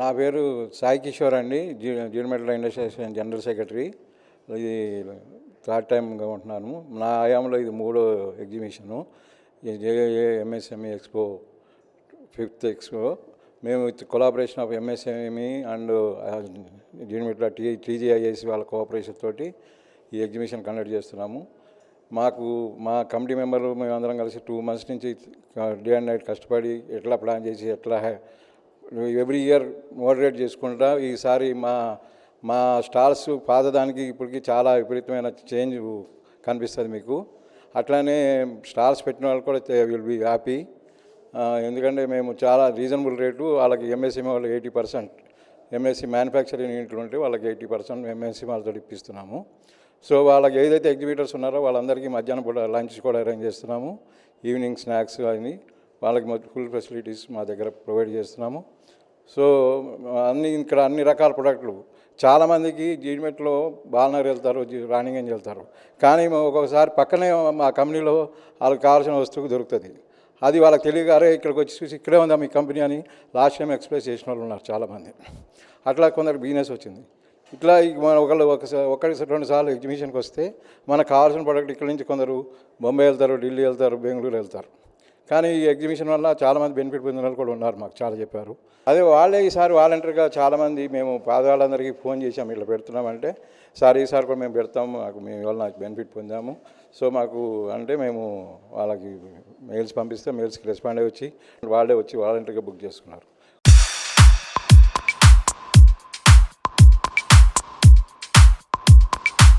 నా పేరు సాయి కిషోర్ అండి. జీ జీడిమెట్ల ఇండస్ట్రియల్ జనరల్ సెక్రటరీ. ఇది థర్డ్ టైంగా ఉంటున్నాను. నా ఆయాంలో ఇది మూడో exhibition. J A MSME expo fifth expo. మేము with collaboration of MSME and Jeedimetla T TGIS వాళ్ళ కోఆపరేషన్ తోటి ఈ ఎగ్జిబిషన్ కండక్ట్ చేస్తున్నాము. మాకు మా కమిటీ మెంబర్లు మేమందరం కలిసి టూ మంత్స్ నుంచి డే అండ్ నైట్ కష్టపడి ఎట్లా ప్లాన్ చేసి ఎట్లా ఎవ్రీ ఇయర్ మోడరేట్ చేసుకుంటా. ఈసారి మా మా స్టాల్స్ పాతదానికి ఇప్పటికి చాలా విపరీతమైన చేంజ్ కనిపిస్తుంది మీకు. అట్లానే స్టాల్స్ పెట్టిన వాళ్ళు కూడా విల్ బీ హ్యాపీ. ఎందుకంటే మేము చాలా రీజనబుల్ రేటు వాళ్ళకి ఎంఎస్సీ వాళ్ళకి ఎయిటీ పర్సెంట్. ఎంఎస్సీ మ్యానుఫ్యాక్చరింగ్ యూనిట్లు ఉంటే వాళ్ళకి ఎయిటీ పర్సెంట్ ఎంఎస్సీ వాళ్ళతో ఇప్పిస్తున్నాము. సో వాళ్ళకి ఏదైతే ఎగ్జిబిటర్స్ ఉన్నారో వాళ్ళందరికీ మధ్యాహ్నం పూట లంచ్ కూడా అరేంజ్ చేస్తున్నాము. ఈవినింగ్ స్నాక్స్ అని వాళ్ళకి ఫుల్ ఫెసిలిటీస్ మా దగ్గర ప్రొవైడ్ చేస్తున్నాము. సో అన్ని ఇక్కడ అన్ని రకాల ప్రొడక్ట్లు చాలామందికి జీడిమెట్లో బాలనగర్ వెళ్తారు జీ- రాణిగంజ్ వెళ్తారు. కానీ ఒక్కొక్కసారి పక్కనే మా కంపెనీలో వాళ్ళకి కావాల్సిన వస్తువు దొరుకుతుంది. అది వాళ్ళకి తెలియగారే ఇక్కడికి వచ్చి చూసి ఇక్కడే ఉందా మీ కంపెనీ అని లాస్ట్ టైం ఎక్స్ప్రెస్ చేసిన వాళ్ళు ఉన్నారు చాలామంది అట్లా కొందరికి బిజినెస్ వచ్చింది. ఇట్లా ఇక మన ఒకళ్ళు ఒకసారి ఒకటి రెండు సార్లు ఎగ్జిబిషన్కి వస్తే మనకు కావాల్సిన ప్రోడక్ట్ ఇక్కడ నుంచి కొందరు బొంబాయి వెళ్తారు ఢిల్లీ వెళ్తారు బెంగళూరు వెళ్తారు. కానీ ఈ ఎగ్జిబిషన్ వల్ల చాలామంది బెనిఫిట్ పొందిన వాళ్ళు కూడా ఉన్నారు మాకు చాలా చెప్పారు. అదే వాళ్ళే ఈసారి వాలంటీర్గా చాలామంది మేము పాదవాళ్ళందరికీ ఫోన్ చేసాము ఇట్లా పెడుతున్నామంటే సార్ ఈసారి కూడా మేము పెడతాము మాకు మేము వల్ల నాకు బెనిఫిట్ పొందాము. సో మాకు అంటే మేము వాళ్ళకి మెయిల్స్ పంపిస్తే మెయిల్స్కి రెస్పాండ్ అయ్యి వచ్చి వాళ్ళే వచ్చి వాలంటీర్గా బుక్ చేసుకున్నారు.